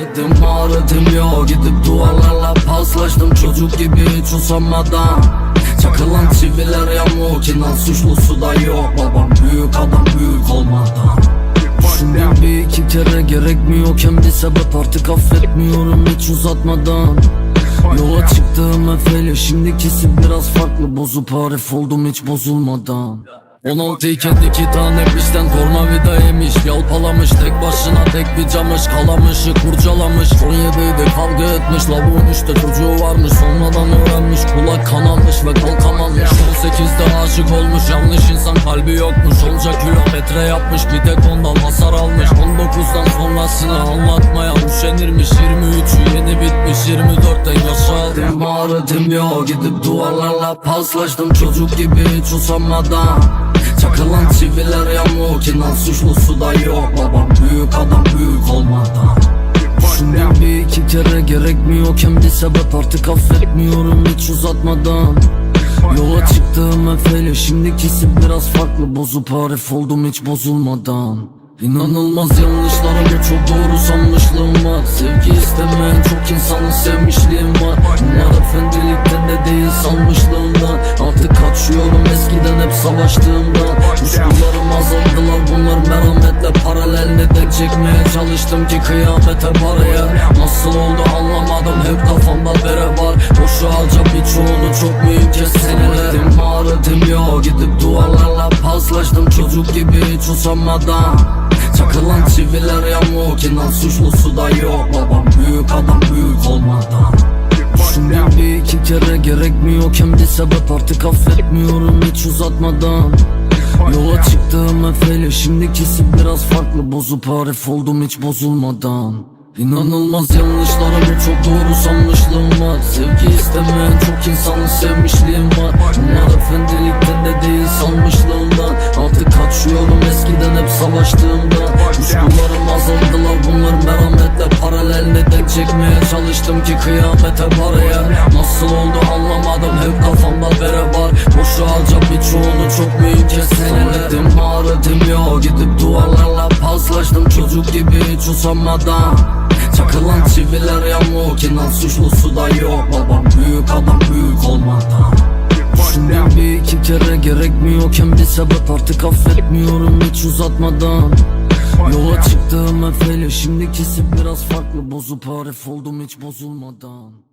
gittim Ağrıdım yok. Gidip duvarlarla paslaştım. Çocuk gibi hiç usamadan Çakılan çiviler yamuk. İnan suçlusu da yok. Babam büyük adam büyük olmadan. Düşündüm bir iki kere gerekmiyorken bir sebep artık affetmiyorum hiç uzatmadan. Yola çıktığım efeyle şimdikisi biraz farklı. Bozup harif oldum hiç bozulmadan. 16 iken iki tane pisten torna vida yemiş. Yalpalamış tek başına tek bir camış Kalamışı kurcalamış. 17'de kavga etmiş Lavuğun işte çocuğu varmış. Sonradan öğrenmiş kulak kanalmış ve kalkamamış 18'de aşık olmuş yanlış insan kalbi yokmuş. Onca kilometre yapmış bir tek ondan hasar almış. 19'dan sonrasını anlatmaya üşenirmiş. 23'ü yeni bitmiş 24'ten yaşadım Ağrıdım yok. Gidip duvarlarla paslaştım. Çocuk gibi hiç usanmadan Çakılan çiviler yamuk inan suçlusu da yok Babam. Büyük adam büyük olmadan. Düşündüm bir iki kere gerekmiyorken bir sebep artık affetmiyorum hiç uzatmadan. Yola çıktığım efeyle şimdikisi biraz farklı. Bozup harif oldum hiç bozulmadan. İnanılmaz yanlışlarım çok doğru sanmışlığım var. Sevgi istemeyen çok insanı sevmişliğim var savaştığımdan Kuşkularım azaldılar. Bunlar merhametle paralel Neden çekmeye çalıştım ki kıyamete paraya. Nasıl oldu anlamadım. Hep kafamda bere var. Boşu harca birçoğunu çok mühim kesinledim Ağrıdım yok. Gidip duvarlarla paslaştım. Çocuk gibi hiç usanmadan. Çakılan çiviler yamuk. İnan suçlusu da yok. Babam büyük adam büyük olmadan. Düşündüm bir iki kere gerekmiyorken bir sebep. Artık affetmiyorum hiç uzatmadan. Yola çıktığım efeyle şimdikisi biraz farklı. Bozup harif oldum hiç bozulmadan. İnanılmaz yanlışlarımı çok doğru sanmışlığım var. Sevgi istemeyen çok insanı sevmişliğim var. Bunlar efendilikten de değil sanmışlığımdan. Artık kaçıyorum eskiden hep savaştığımdan. Kuşkularım azaldılar bunlar merhametle paralel Neden çekmeye çalıştım ki kıyamete paraya. Nasıl oldu anlamadım gidip duvarlarla paslaştım Çocuk gibi hiç usanmadan Çakılan çiviler yamuk inan suçlusu da yok. Babam büyük adam büyük olmadan. Düşündüm bir iki kere gerekmiyorken bir sebep artık affetmiyorum hiç uzatmadan. Yola çıktığım efeyle şimdikisi biraz farklı Bozup harif oldum hiç bozulmadan